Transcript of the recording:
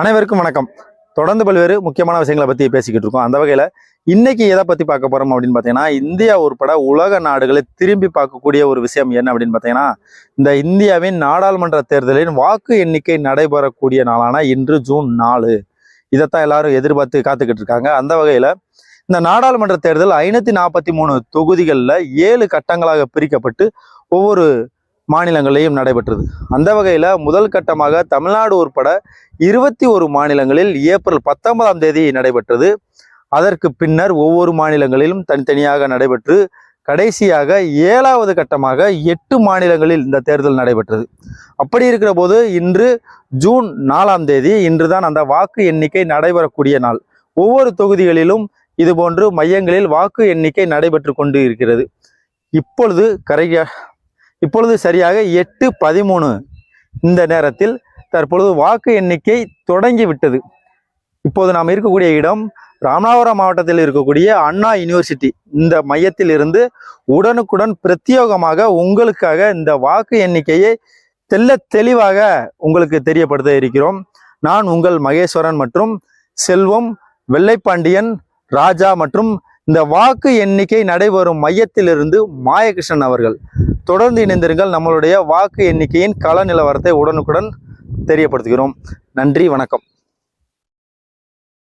அனைவருக்கும் வணக்கம். தொடர்ந்து பல்வேறு முக்கியமான விஷயங்களை பற்றி பேசிக்கிட்டு இருக்கோம். அந்த வகையில் இன்னைக்கு எதை பற்றி பார்க்க போகிறோம் அப்படின்னு பார்த்தீங்கன்னா இந்தியா உட்பட உலக நாடுகளை திரும்பி பார்க்கக்கூடிய ஒரு விஷயம் என்ன அப்படின்னு பார்த்தீங்கன்னா இந்த இந்தியாவின் நாடாளுமன்ற தேர்தலின் வாக்கு எண்ணிக்கை நடைபெறக்கூடிய நாளான இன்று ஜூன் நாலு. இதைத்தான் எல்லாரும் எதிர்பார்த்து காத்துக்கிட்டு இருக்காங்க. அந்த வகையில் இந்த நாடாளுமன்ற தேர்தல் ஐநூற்றி நாற்பத்தி மூணு தொகுதிகளில் ஏழு கட்டங்களாக பிரிக்கப்பட்டு ஒவ்வொரு மாநிலங்களையும் நடைபெற்றது. அந்த வகையில் முதல் கட்டமாக தமிழ்நாடு உட்பட இருபத்தி ஒரு மாநிலங்களில் ஏப்ரல் பத்தொன்பதாம் தேதி நடைபெற்றது. அதற்கு பின்னர் ஒவ்வொரு மாநிலங்களிலும் தனித்தனியாக நடைபெற்று கடைசியாக ஏழாவது கட்டமாக எட்டு மாநிலங்களில் இந்த தேர்தல் நடைபெற்றது. அப்படி இருக்கிற போது இன்று ஜூன் நாலாம் தேதி இன்றுதான் அந்த வாக்கு எண்ணிக்கை நடைபெறக்கூடிய நாள். ஒவ்வொரு தொகுதிகளிலும் இதுபோன்று மையங்களில் வாக்கு எண்ணிக்கை நடைபெற்று கொண்டு இருக்கிறது. இப்பொழுது கரையா இப்பொழுது சரியாக எட்டு பதிமூணு இந்த நேரத்தில் தற்பொழுது வாக்கு எண்ணிக்கை தொடங்கி விட்டது. இப்போது நாம் இருக்கக்கூடிய இடம் ராமநாதபுரம் மாவட்டத்தில் இருக்கக்கூடிய அண்ணா யூனிவர்சிட்டி. இந்த மையத்தில் இருந்து உடனுக்குடன் பிரத்யேகமாக உங்களுக்காக இந்த வாக்கு எண்ணிக்கையை தெல்ல தெளிவாக உங்களுக்கு தெரியப்படுத்த இருக்கிறோம். நான் உங்கள் மகேஸ்வரன் மற்றும் செல்வம் வெள்ளைப்பாண்டியன் ராஜா மற்றும் இந்த வாக்கு எண்ணிக்கை நடைபெறும் மையத்திலிருந்து மாயகிருஷ்ணன் அவர்கள். தொடர்ந்து இணைந்திருங்கள். நம்மளுடைய வாக்கு எண்ணிக்கையின் கள நிலவரத்தை உடனுக்குடன் தெரியப்படுத்துகிறோம். நன்றி வணக்கம்.